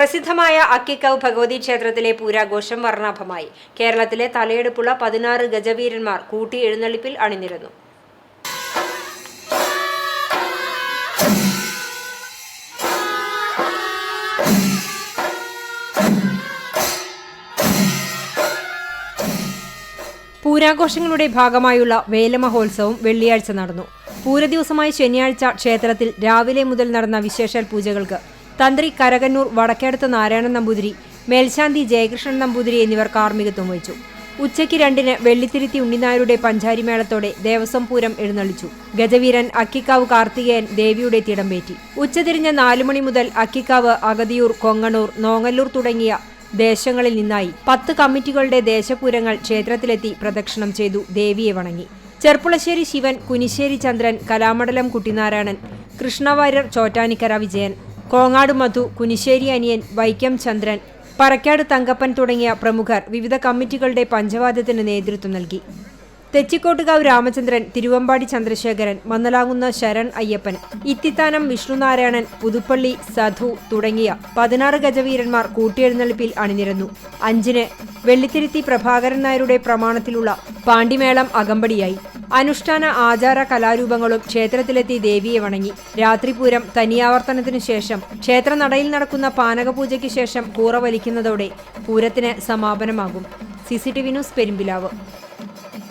പ്രസിദ്ധമായ അക്കിക്കവ് ഭഗവതി ക്ഷേത്രത്തിലെ പൂരാഘോഷം വർണാഭമായി. കേരളത്തിലെ തലയെടുപ്പുള്ള പതിനാറ് ഗജവീരന്മാർ കൂട്ടി എഴുന്നള്ളിപ്പിൽ അണിനിരന്നു. പൂരാഘോഷങ്ങളുടെ ഭാഗമായുള്ള വേലമഹോത്സവം വെള്ളിയാഴ്ച നടന്നു. പൂരദിവസമായ ശനിയാഴ്ച ക്ഷേത്രത്തിൽ രാവിലെ മുതൽ നടന്ന വിശേഷാൽ പൂജകൾക്ക് തന്ത്രി കരകന്നൂർ വടക്കേടത്ത് നാരായണൻ നമ്പൂതിരി മേൽശാന്തി ജയകൃഷ്ണൻ നമ്പൂതിരി എന്നിവർ കാർമ്മികത്വം വഹിച്ചു. ഉച്ചയ്ക്ക് രണ്ടിന് വെള്ളിത്തിരുത്തി ഉണ്ണിനായരുടെ പഞ്ചാരിമേളത്തോടെ ദേവസ്വം പൂരം എഴുന്നള്ളിച്ചു. ഗജവീരൻ അക്കിക്കാവ് കാർത്തികേയൻ ദേവിയുടെ തിടമ്പേറ്റി ഉച്ചതിരിഞ്ഞ നാലുമണി മുതൽ അക്കിക്കാവ് അഗതിയൂർ കൊങ്ങണൂർ നോങ്ങല്ലൂർ തുടങ്ങിയ ദേശങ്ങളിൽ നിന്നായി പത്ത് കമ്മിറ്റികളുടെ ദേശപൂരങ്ങൾ ക്ഷേത്രത്തിലെത്തി പ്രദക്ഷിണം ചെയ്തു ദേവിയെ വണങ്ങി. ചെർപ്പുളശ്ശേരി ശിവൻ കുനിശ്ശേരി ചന്ദ്രൻ കലാമണ്ഡലം കുട്ടിനാരായണൻ കൃഷ്ണവാര്യർ ചോറ്റാനിക്കര വിജയൻ കോങ്ങാട് മധു കുനിശ്ശേരി അനിയൻ വൈക്കം ചന്ദ്രൻ പറക്കാട് തങ്കപ്പൻ തുടങ്ങിയ പ്രമുഖർ വിവിധ കമ്മിറ്റികളുടെ പഞ്ചവാദ്യത്തിന് നേതൃത്വം നൽകി. തെച്ചിക്കോട്ടുകാവ് രാമചന്ദ്രൻ തിരുവമ്പാടി ചന്ദ്രശേഖരൻ മന്നലാങ്ങുന്ന ശരൺ അയ്യപ്പൻ ഇത്തിത്താനം വിഷ്ണുനാരായണൻ പുതുപ്പള്ളി സധു തുടങ്ങിയ പതിനാറ് ഗജവീരന്മാർ കൂട്ടിയെഴുന്നള്ളിപ്പിൽ അണിനിരന്നു. അഞ്ചിന് വെള്ളിത്തിരുത്തി പ്രഭാകരൻ നായരുടെ പ്രമാണത്തിലുള്ള പാണ്ടിമേളം അകമ്പടിയായി. അനുഷ്ഠാന ആചാര കലാരൂപങ്ങളും ക്ഷേത്രത്തിലെത്തി ദേവിയെ വണങ്ങി. രാത്രിപൂരം തനിയാവർത്തനത്തിനു ശേഷം ക്ഷേത്രനടയിൽ നടക്കുന്ന പാനകപൂജയ്ക്ക് ശേഷം കൂറ വലിക്കുന്നതോടെ പൂരത്തിന് സമാപനമാകും. C C T V news Perumpilavu.